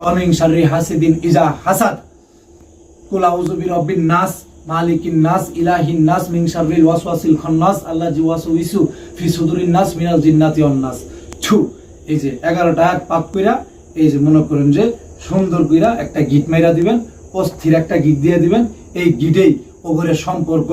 অমিং শাররি হাসিদিন ইজা হাসাদ কুল আউযু বিরাব্বিন নাস মালিকিন নাস ইলাহিন নাস মিন শাররিল ওয়াসওয়াসিল খান্নাস আল্লাযী ওয়াসওয়িসু ফি সুদুরিন নাস মিনাল জিন্নাতি ওয়ান নাস ছু এই যে 11টা আয়াত পাক কইরা, এই যে মনে করেন যে সুন্দর কইরা একটা গীত মাইরা দিবেন, অস্থির একটা গীত দিয়ে দিবেন, এই গীতেই ওগরের সম্পর্ক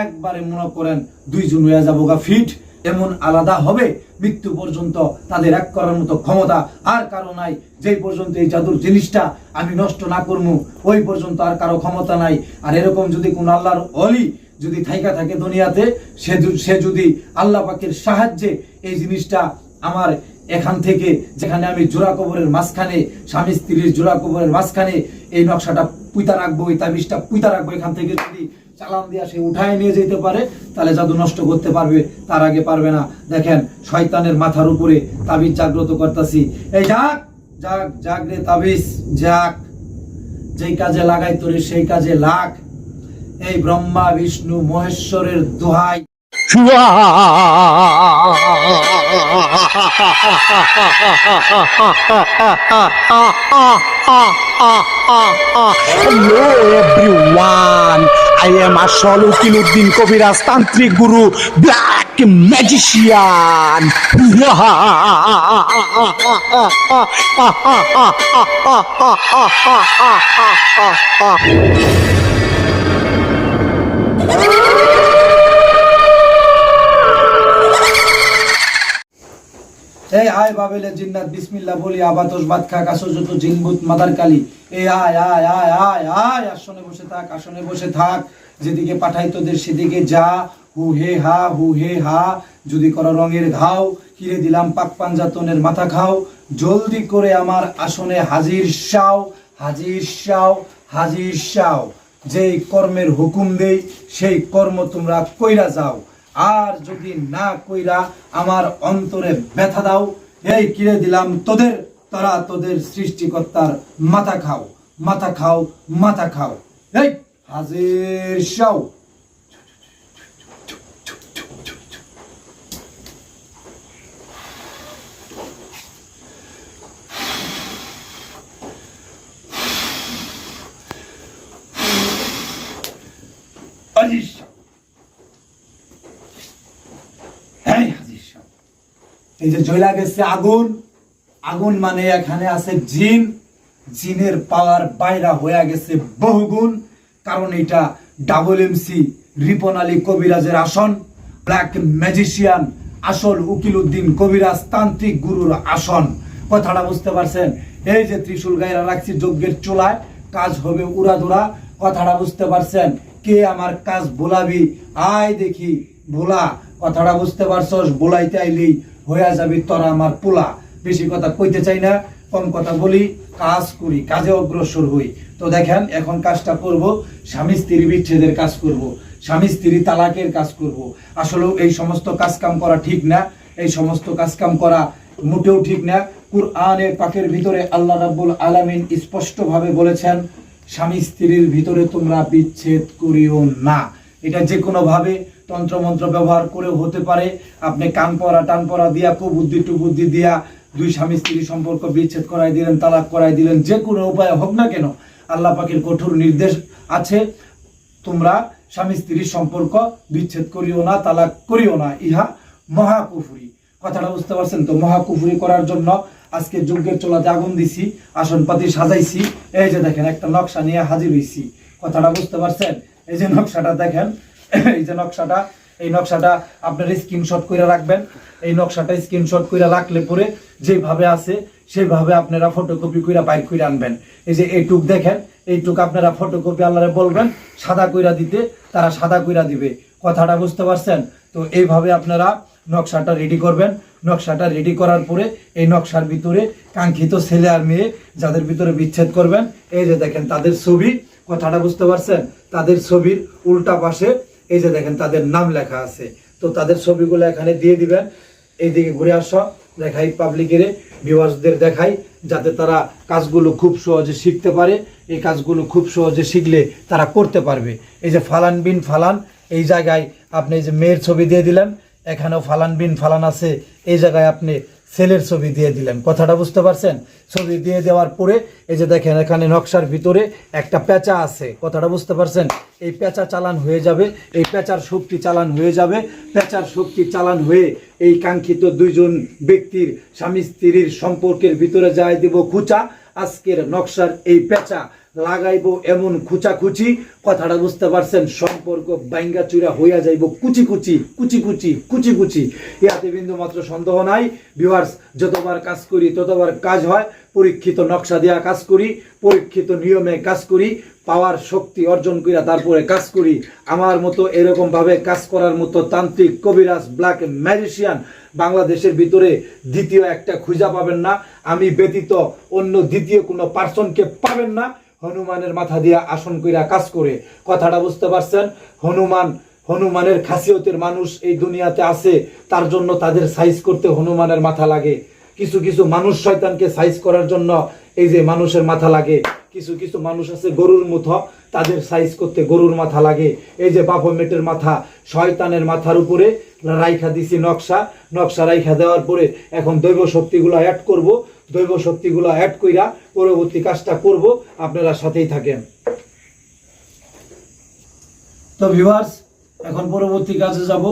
একবারে মনে করেন দুইজন হয়ে যাব গা ফিট। এমন আলাদা হবে, মৃত্যু পর্যন্ত তাদের এক করার মতো ক্ষমতা আর কারও নাই। যেই পর্যন্ত এই জাদুর জিনিসটা আমি নষ্ট না করব ওই পর্যন্ত আর কারও ক্ষমতা নাই। আর এরকম যদি কোন আল্লাহর অলি যদি থাইকা থাকে দুনিয়াতে, সে সে যদি আল্লাহ পাকের সাহায্যে এই জিনিসটা আমার এখান থেকে, যেখানে আমি জোড়া কবরের মাঝখানে, স্বামী স্ত্রীর জোড়া কবরের মাঝখানে, এই নকশাটা পুইতা রাখব, এই তাবিজটা পুইতা রাখব, এখান থেকে যদি চালান দিয়া সে উঠায় নিয়ে যেতে পারে তাহলে জাদু নষ্ট করতে পারবে তার আগে পারবে না। দেখেন শয়তানের মাথার উপরে তাবিজ জাগ্রত করতেছি। এই যাক যাক যাক রে তাবিজ যাক। যেই কাজে লাগাই তোরে সেই কাজে লাগ। এই ব্রহ্মা বিষ্ণু মহেশ্বরের দোহাই। Hello everyone, I am Ashol Ukiluddin Kobiraj Tantric Guru, Black Magician. এই আয় বাবেলে জিন্নাত, বিসমিল্লাহ বলি আবাতস বাদ খা কাছো যত জিনবুত মাদার কালি। এই আয় আয় আয় আয় আয়, আসনে বসে থাক, আসনে বসে থাক। যেদিকে পাঠাই তোদের, সেদিকে যা। হু, হে, হা, হু, হে, হা, যদি করো রঙের ঘাও, কিরে দিলাম পাক পাঞ্জাতনের মাথা খাও জলদি করে আমার আসনে হাজির শাও হাজির শাও হাজির শাও। যেই কর্মের হুকুম দেই, সেই কর্ম তোমরা কইরা যাও। আর যদি না কইরা আমার অন্তরে ব্যথা দাও, এই কিরে দিলাম তোদের? তারা তোদের সৃষ্টিকর্তার মাথা খাও মাথা খাও মাথা খাও। এই হাজির শাও হাজির শাও এই হাজির শাও এই যে জয়লা গেছে আগুন আগুন মানে এখানে আছে জিন। জিনের পাওয়ার বাইরা হয়ে গেছে বহুগুণ, কারণ এটা ডাবল এমসি রিপন আলী কবিরাজের আসন ব্ল্যাক ম্যাজিশিয়ান আসল উকিল উদ্দিন কবিরাজ তান্ত্রিক গুরুর আসন। কথাটা বুঝতে পারছেন? এই যে ত্রিশূল গাইরা রাখছি যজ্ঞের চুলায়, কাজ হবে উড়াধুরা। কথাটা বুঝতে পারছেন? কে আমার কাজ ভোলাবি? আয় দেখি ভোলা। কথাটা বুঝতে পারছস? বোলাইতে আইলেই হইয়া যাবি তোরা আমার পোলা। বেশি কথা কইতে চাই না, কম কথা বলি, কাজ করি, কাজে অগ্রসর হই। তো দেখেন, এখন কাজটা করব, স্বামী স্ত্রী বিচ্ছেদের কাজ করব, স্বামী স্ত্রী তালাকের কাজ করব। আসলে এই সমস্ত কাজ কাম করা ঠিক না, এই সমস্ত কাজ কাম করা মোটেও ঠিক না। কুরআনে পাকের ভিতরে আল্লাহ রাব্বুল আলামিন স্পষ্টভাবে বলেছেন, স্বামী স্ত্রীর ভিতরে তোমরা বিচ্ছেদ করিও না। এটা যে কোনো ভাবে তন্ত্রমন্ত্র ব্যবহার করেও হতে পারে। আপনি কান পরা, টান পরা দিয়া কুবুদ্ধি টুবুদ্ধি দিয়া দুই স্বামী স্ত্রী সম্পর্ক বিচ্ছেদ করাই দিলেন, তালাক করাই দিলেন, যে কোনো উপায় হোক না কেন, আল্লাহ পাখির কঠোর নির্দেশ আছে। তোমরা স্বামী স্ত্রীর সম্পর্ক বিচ্ছেদ করিও না, তালাক করিও না, ইহা মহাকুফুরি। কথাটা বুঝতে পারছেন তো? মহাকুফুরি করার জন্য আজকে যজ্ঞের চলাতে আগুন দিছি, আসন পাতি সাজাইছি, এই যে দেখেন একটা নকশা নিয়ে হাজির হইছি। কথাটা বুঝতে পারছেন? এই যে নকশাটা দেখেন এই যে নকশাটা, এই নকশাটা আপনার স্ক্রিনশট করে রাখবেন। এই নকশাটা স্ক্রিনশট করে রাখলে পরে যেভাবে আছে, সেভাবে আপনারা ফটোকপি করে বাইর করে আনবেন। এই যে এইটুক দেখেন, এইটুক আপনারা ফটোকপি আল্লাহরে বলবেন, সাদা কইরা দিতে, তারা সাদা কইরা দিবে। কথাটা বুঝতে পারছেন? তো এইভাবে আপনারা নকশাটা রেডি করবেন। নকশাটা রেডি করার পরে এই নকশার ভিতরে কাঙ্ক্ষিত ছেলে আর মেয়ে যাদের ভিতরে বিচ্ছেদ করবেন, এই যে দেখেন তাদের ছবি। কথাটা বুঝতে পারছেন? তাদের ছবির উল্টা পাশে এই যে দেখেন তাদের নাম লেখা আছে। তো তাদের ছবিগুলো এখানে দিয়ে দিবেন। এইদিকে ঘুরে আসো, দেখাই পাবলিকের ভিউয়ার্সদের দেখাই, যাতে তারা কাজগুলো খুব সহজে শিখতে পারে। এই কাজগুলো খুব সহজে শিখলে তারা করতে পারবে। এই যে ফালান বিন ফালান, এই জায়গায় আপনি যে মেয়ের ছবি দিয়ে দিলেন, এখানেও ফালান বিন ফালান আছে। এই জায়গায় আপনি ছেলের ছবি দিয়ে দিলেন। কথাটা বুঝতে পারছেন? ছবি দিয়ে দেওয়ার পরে, এই যে দেখেন, এখানে নকশার ভিতরে একটা পেঁচা আছে। কথাটা বুঝতে পারছেন? এই পেঁচা চালান হয়ে যাবে, এই পেঁচার শক্তি চালান হয়ে যাবে। পেঁচার শক্তি চালান হয়ে এই কাঙ্ক্ষিত দুইজন ব্যক্তির স্বামী স্ত্রীর সম্পর্কের ভিতরে যায় দেব খুচা। আজকের নকশার এই পেঁচা লাগাইবো এমন খুচাখুচি। কথাটা বুঝতে পারছেন, সম্পর্ক বাইঙ্গা চুরা হইয়া যাইব কুচি কুচি কুচি কুচি কুচি কুচি। ইহাতে বিন্দু মাত্র সন্দেহ নাই। ভিউয়ার্স যতবার কাজ করি, ততবার কাজ হয়। পরীক্ষিত নকশা দেওয়া কাজ করি, পরীক্ষিত নিয়মে কাজ করি, পাওয়ার শক্তি অর্জন করিয়া তারপরে কাজ করি। আমার মতো এরকম ভাবে কাজ করার মতো তান্ত্রিক কবিরাজ ব্ল্যাক ম্যাজিশিয়ান বাংলাদেশের ভিতরে দ্বিতীয় একটা খুঁজা পাবেন না। আমি ব্যতীত অন্য দ্বিতীয় কোনো পার্সনকে পাবেন না। হনুমানের মাথা দিয়া আসন কইরা কাজ করে। কথাটা বুঝতে পারছেন? হনুমান, হনুমানের খাসিয়তের মানুষ এই দুনিয়াতে আছে, তার জন্য তাদের সাইজ করতে হনুমানের মাথা লাগে। কিছু কিছু মানুষ শয়তানকে সাইজ করার জন্য এই যে মানুষের মাথা লাগে। কিছু কিছু মানুষ আছে গরুর মুথ, তাদের সাইজ করতে গরুর মাথা লাগে। এই যে বাফমেটের মাথা, শয়তানের মাথার উপরে রাইখা দিছি নকশা। নকশা রাইখা দেওয়ার পরে এখন দৈব শক্তিগুলো অ্যাড করব। দৈব শক্তিগুলো অ্যাড কইরা পরবর্তী কাজটা করব, আপনারা সাথেই থাকেন। তো ভিউয়ার্স এখন পরবর্তী কাজে যাব।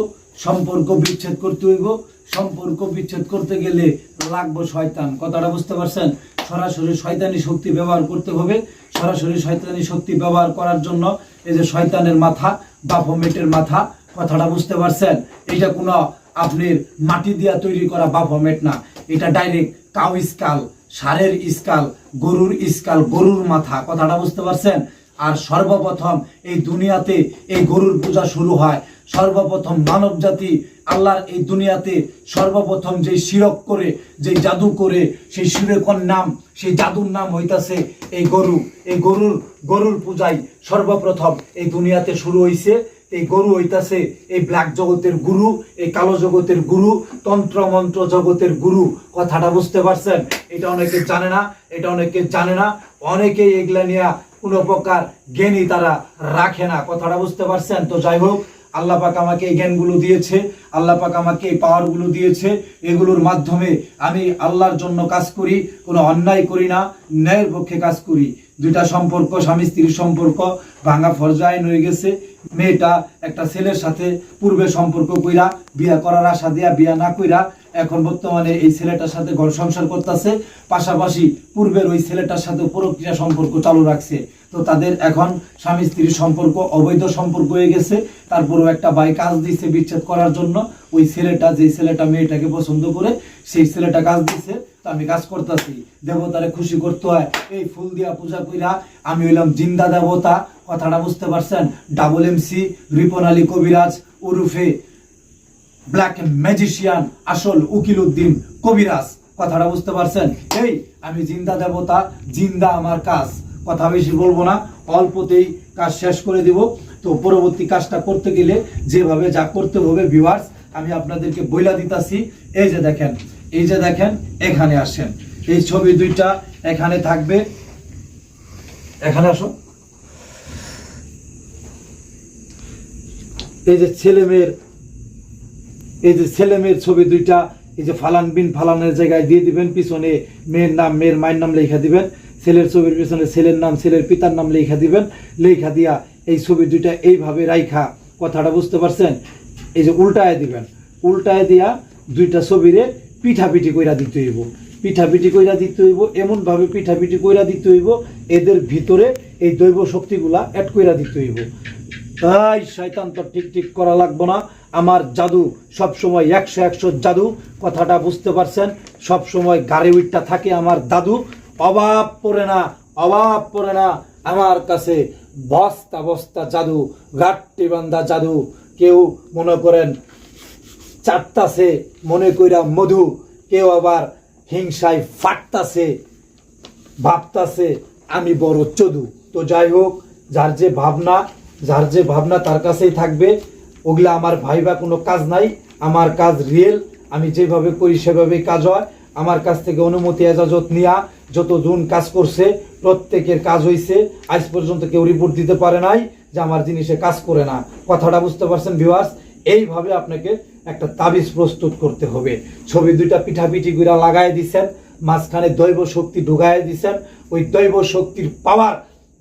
সম্পর্ক বিচ্ছেদ করতে হইব। সম্পর্ক বিচ্ছেদ করতে গেলে লাগবো শয়তান। কথাটা বুঝতে পারছেন? সরাসরি শয়তানি শক্তি ব্যবহার করতে হবে। সরাসরি শয়তানি শক্তি ব্যবহার করার জন্য এই যে শয়তানের মাথা বা বাফমেটের মাথা, কথাটা বুঝতে পারছেন? এটা কোনো আপনার মাটি দিয়া তৈরি করা বাফমেট না। এটা ডাইরেক্ট কাউ স্কাল সারের স্কাল গরুর স্কাল গরুর মাথা, কথাটা বুঝতে পারছেন? আর সর্বপ্রথম এই দুনিয়াতে এই গরুর পূজা শুরু হয়। সর্বপ্রথম মানব জাতি আল্লাহর এই দুনিয়াতে সর্বপ্রথম যে শিরক করে, যে জাদু করে, সেই শিরকর নাম, সেই জাদুর নাম হইতাছে এই গরু। এই গরুর গরুর পূজাই সর্বপ্রথম এই দুনিয়াতে শুরু হইছে। এই গরু হইতাছে এই ব্ল্যাক জগতের গুরু, এই কালো জগতের গুরু, তন্ত্র মন্ত্র জগতের গুরু। কথাটা বুঝতে পারছেন? এটা অনেকে জানে না, এটা অনেকে জানে না। অনেকেই এগুলা নিয়ে কোনো প্রকার জ্ঞানই তারা রাখে না। কথাটা বুঝতে পারছেন? তো যাই হোক, আল্লাহ পাক আমাকে এই জ্ঞানগুলো দিয়েছে, আল্লাহ পাক আমাকে এই পাওয়ারগুলো দিয়েছে। এগুলোর মাধ্যমে আমি আল্লাহর জন্য কাজ করি, কোনো অন্যায় করি না, ন্যায়ের পক্ষে কাজ করি। দুইটা সম্পর্ক স্বামী স্ত্রীর সম্পর্ক ভাঙা ফরজাইন হয়ে গেছে। মেয়েটা একটা ছেলের সাথে পূর্বে সম্পর্ক কইরা বিয়া করার আশা দিয়া বিয়া না কইরা এখন বর্তমানে এই ছেলেটার সাথে ঘর সংসার করতেছে। পাশাপাশি পূর্বের ওই ছেলেটার সাথে প্রক্রিয়া সম্পর্ক চালু রাখছে। তো তাদের এখন স্বামী স্ত্রীর সম্পর্ক, অবৈধ সম্পর্ক হয়ে গেছে। তারপরও একটা ভাই কাজ দিচ্ছে বিচ্ছেদ করার জন্য। ওই ছেলেটা, যে ছেলেটা মেয়েটাকে পছন্দ করে, সেই ছেলেটা কাজ দিচ্ছে তো আমি কাজ করতেছি। দেবতারে খুশি করতে হয়। এই ফুল দিয়া পূজা কইরা আমি হইলাম জিন্দা দেবতা। কথাটা বুঝতে পারছেন? ডাবল এমসি রিপন আলী কবিরাজ ওরুফে ব্ল্যাক ম্যাজিশিয়ান আসল উকিল উদ্দিন কবিরাজ। কথাটা বুঝতে পারছেন? এই, আমি জিন্দা দেবতা, জিন্দা আমার কাজ। কথা বেশি বলব না, অল্পতেই কাজ শেষ করে দিব। তো পরবর্তী কাজটা করতে গেলে যেভাবে যা করতে হবে ভিউয়ার্স আমি আপনাদেরকে বইলা দিতাছি। এই যে দেখেন, এই যে দেখেন, এখানে আসেন। এই ছবি দুইটা এখানে থাকবে। এখানে আসো। এই যে ছেলে মেয়ের, এই যে ছেলে মেয়ের ছবি দুইটা, এই যে ফালান বিন ফালানের জায়গায় দিয়ে দিবেন, পিছনে মেয়ের নাম, মেয়ের মায়ের নাম লেখা দিবেন, ছেলের ছবির পিছনে ছেলের নাম, ছেলের পিতার নাম লেখা দিবেন, লেখা দিয়া এই ছবি দুইটা এইভাবে রাইখা। কথাটা বুঝতে পারছেন? এই যে উল্টায় দিবেন, উল্টায় দিয়া দুইটা ছবিরে পিঠাপিঠি কইরা দিতে হইব। পিঠাপিঠি কইরা দিতে হইব, এমনভাবে পিঠাপিঠি কইরা দিতে হইব, এদের ভিতরে এই দৈব শক্তিগুলা অ্যাড কইরা দিতে হইব। তাই শয়তান তো ঠিক ঠিক করা লাগবো না। আমার জাদু সব সময় একশো একশো জাদু, কথাটা বুঝতে পারছেন? সব সময় গাড়ি উইটটা থাকে আমার দাদু। অভাব পড়ে না, অভাব পড়ে না। আমার কাছে বস্তা বস্তা জাদু, গাট্টি বান্ধা জাদু। কেউ মনে করেন চাটতাছে, মনে কইরা মধু। কেউ আবার হিংসায় ফাটতাছে, ভাবতাছে, আমি বড় চদু। তো যাই হোক, যার যে ভাবনা যার যে ভাবনা তার কাছেই থাকবে, ওগুলা আমার ভাইবা কোনো কাজ নাই, আমার কাজ রিয়েল আমি যেভাবে করি সেভাবেই কাজ হয়। আমার কাছ থেকে অনুমতি, এজাজত নিয়া যত জন কাজ করছে, প্রত্যেকের কাজ হইছে, আজ পর্যন্ত কেউ রিপোর্ট দিতে পারে নাই যে আমার জিনিসে কাজ করে না। কথাটা বুঝতে পারছেন ভিউয়ার্স এইভাবে আপনাকে একটা তাবিজ প্রস্তুত করতে হবে। ছবি দুইটা পিঠাপিঠি গুড়া লাগাই দিছেন, মাঝখানে দৈব শক্তি ঢুকাই দিছেন, ওই দৈব শক্তির পাওয়ার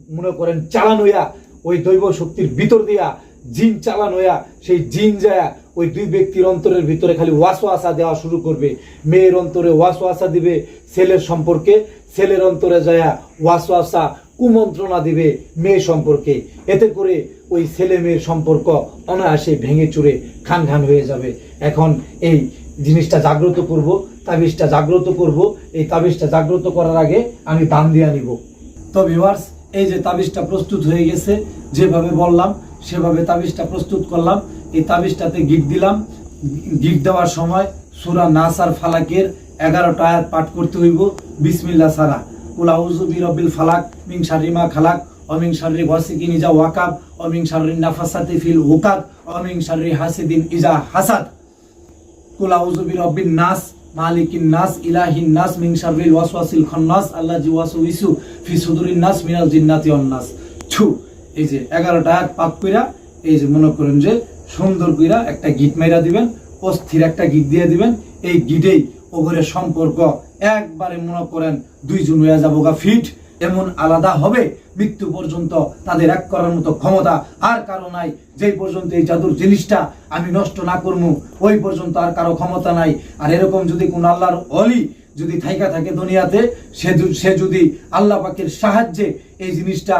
মনে করেন, চালান হইয়া ওই দৈব শক্তির ভিতর দিয়া জিন চালান হইয়া, সেই জিন যায়া ওই দুই ব্যক্তির অন্তরের ভিতরে খালি ওয়াসওয়াসা দেওয়া শুরু করবে। মেয়ের অন্তরে ওয়াসওয়াসা দিবে, ছেলের সম্পর্কে। ছেলের অন্তরে যায় ওয়াসওয়াসা কুমন্ত্রণা দিবে মেয়ে সম্পর্কে। এতে করে ওই ছেলে মেয়ের সম্পর্ক অনায়াসে ভেঙে চুরে খান খান হয়ে যাবে। এখন এই জিনিসটা জাগ্রত করব, তাবিজটা জাগ্রত করব। এই তাবিজটা জাগ্রত করার আগে আমি দান দিয়ে নিব। তো ভিউয়ার্স এই যে তাবিজটা প্রস্তুত হয়ে গেছে, যেভাবে বললাম, সেভাবে তাবিজটা প্রস্তুত করলাম। এই তাবিজটাতে গিট দিলাম। গিট দেওয়ার সময় সুরা নাসার ফালাকের এগারোটা আয়াত পাঠ করতে হইব। বিসমিল্লা সারা। কুলাউজু বিরবিল ফালাক মিং শারিমা খালাক অমিং শারি ওয়াসিকিন ইজা ওয়াকাব অমিং শারি নাফাসাতি ফিল উকাদ অমিং শারি হাসিদিন ইজা হাসাদ। কুল আউযু বিরাব্বিন নাস মালিকিন নাস, ইলাহিন নাস শাররিল ওয়াসওয়াসিল খান্নাস, আল্লাহ জি ওয়াসউইসু ফি সুদুরিন নাস, মিনাল জিন্নাতি ওয়ান নাস। ছু, এই যে 11টা আয়াত পাক কইরা, এই যে মনে করেন যে সুন্দর কইরা একটা গীত মাইরা দিবেন, অস্থির একটা গীত দিয়ে দিবেন, এই গীতেই ওপরের সম্পর্ক একবারে মনে করেন দুইজন হয়ে যাব গা ফিট। এমন আলাদা হবে, মৃত্যু পর্যন্ত তাদের এক করার মতো ক্ষমতা আর কারও নাই। যেই পর্যন্ত এই জাদুর জিনিসটা আমি নষ্ট না করব ওই পর্যন্ত আর কারও ক্ষমতা নাই। আর এরকম যদি কোন আল্লাহর অলি যদি থাইকা থাকে দুনিয়াতে, সে সে যদি আল্লাহ পাকের সাহায্যে এই জিনিসটা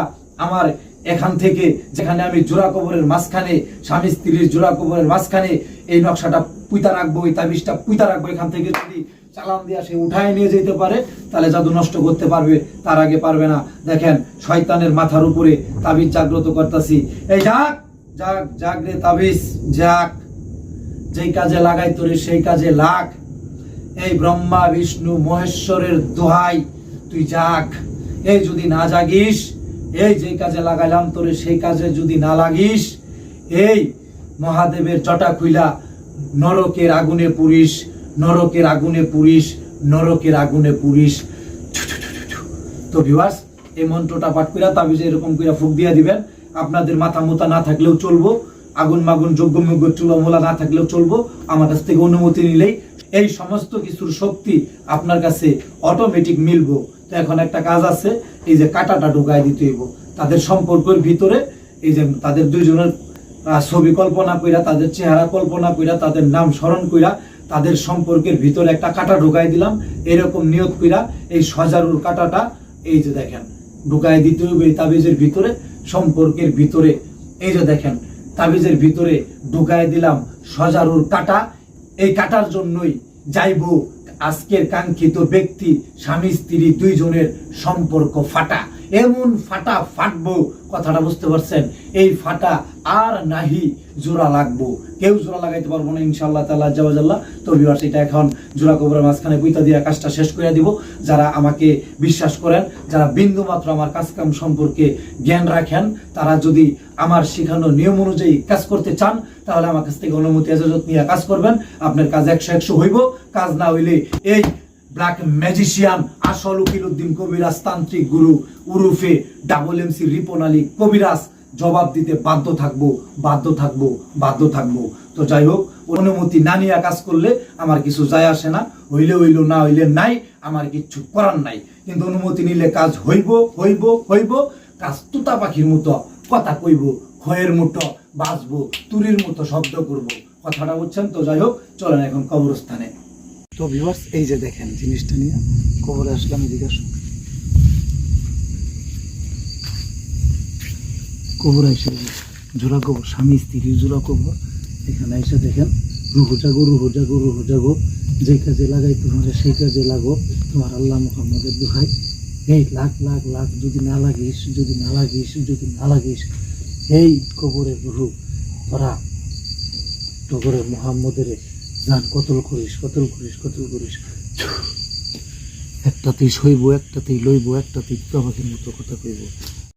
আমার এখান থেকে যেখানে আমি জোড়া কবরের মাঝখানে, স্বামী স্ত্রীর জোড়া কবরের মাঝখানে এই নকশাটা পুইতা রাখব এই তাবিজটা পুইতা রাখব, এখান থেকে যদি চালান দিয়া সে উঠায় নিয়ে যেতে পারে, তাহলে জাদু নষ্ট করতে পারবে, তার আগে পারবে না। দেখেন, শয়তানের মাথার উপরে তাবিজ জাগ্রত করতেছি। এই যাক যাক যাক রে তাবিজ, যাক। যেই কাজে লাগাই তোরে, সেই কাজে লাগ। এই ব্রহ্মা, বিষ্ণু, মহেশ্বরের দোহাই, তুই যাক। এই যদি না জাগিস, এই যে কাজে লাগাইলাম তোরে, সেই কাজে যদি না লাগিস, এই মহাদেবের চটা খুইলা নরকের আগুনে পুরিস নরকের আগুনে পুরিস, নরকের আগুনে পুরিস। তো ভিউয়ার্স এই মন্ত্রটা পাঠ কইরা তাবিজে এরকম কইরা ফুক দিয়া দিবেন। আপনাদের মাথা মোতা না থাকলেও চলবো। আগুন মাগুন যোগ্য মুগ্য চুলামোলা না থাকলেও চলবো। আমার কাছ থেকে অনুমতি নিলেই এই সমস্ত কিছুর শক্তি আপনার কাছে অটোমেটিক মিলবো। তো এখন একটা কাজ আছে, এই যে কাটাটা ঢুকাই দিতে হইব। তাদের সম্পর্কের ভিতরে এই যে তাদের দুইজনের ছবি কল্পনা কইরা, তাদের চেহারা কল্পনা কইরা, তাদের নাম স্মরণ কইরা তাদের সম্পর্কের ভিতরে একটা কাটা ঢুকাই দিলাম। এরকম নিয়ত কইরা এই সজারুর কাটাটা এই যে দেখেন, ঢুকাই দিতে হবে তাবিজের ভিতরে, সম্পর্কের ভিতরে। এই যে দেখেন, তাবিজের ভিতরে ঢুকাই দিলাম সজারুর কাটা। এই কাটার জন্যই যাইব আজকের কাঙ্ক্ষিত ব্যক্তি, স্বামী, স্ত্রী, দুইজনের সম্পর্ক ফাটা। এমন ফাটা ফাটবো, কথাটা বুঝতে পারছেন? এই ফাটা আর নাহি জোড়া লাগবো। কেউ জোড়া লাগাইতে পারব না ইনশাল্লাহ তাল্লাহ জাওয়াজাল্লাহ তো বিভার্স এটা এখন জোড়া কবরের মাঝখানে পুইতা দিয়ে কাজটা শেষ করে দিব। যারা আমাকে বিশ্বাস করেন, যারা বিন্দু মাত্র আমার কাজকাম সম্পর্কে জ্ঞান রাখেন, তারা যদি আমার শেখানো নিয়ম অনুযায়ী কাজ করতে চান, তাহলে আমার কাছ থেকে অনুমতি, এজাজত নিয়ে কাজ করবেন। আপনার কাজ একশো একশো হইব। কাজ না হইলে এই ব্ল্যাক ম্যাজিশিয়ান আসল উকিল উদ্দিন কবিরাজ তান্ত্রিক গুরু উরুফে double M C Ripon Ali কবিরাজ জবাব দিতে বাধ্য থাকব বাধ্য থাকব বাধ্য থাকব। তো যাই হোক, অনুমতি না নিয়ে কাজ করলে আমার কিছু যায় আসে না, হইলে হইল না হইলে নাই, আমার কিচ্ছু করার নাই। কিন্তু অনুমতি নিলে কাজ হইব হইব হইব, কাজ তুতা পাখির মতো, কথা কইব খয়ের মতো, বাঁচবো, তুরির মতো শব্দ করব। কথাটা বুঝছেন? তো যাই হোক, চলেন এখন কবরস্থানে। তো ভিউয়ার্স এই যে দেখেন জিনিসটা নিয়ে কবরে আসলাম এদিকে এসে জোড়া কবর স্বামী জোড়া কবর এখানে এসে দেখেন, রুহু জাগো রুহু জাগো রুহু জাগো। যে কাজে লাগাই তোমার, সেই কাজে লাগো। তোমার আল্লাহ মোহাম্মদের দোহাই। এই লাখ লাখ লাখ যদি না লাগিস, যদি না লাগিস, যদি না লাগিস, এই কবরের রুহু তোরা টগরের মোহাম্মদের জান, কতল করিস কতল করিস কতল করিস। একটাতেই সইব, একটাতেই লইব, একটাতেই তো আমাকে মতো কথা কইব।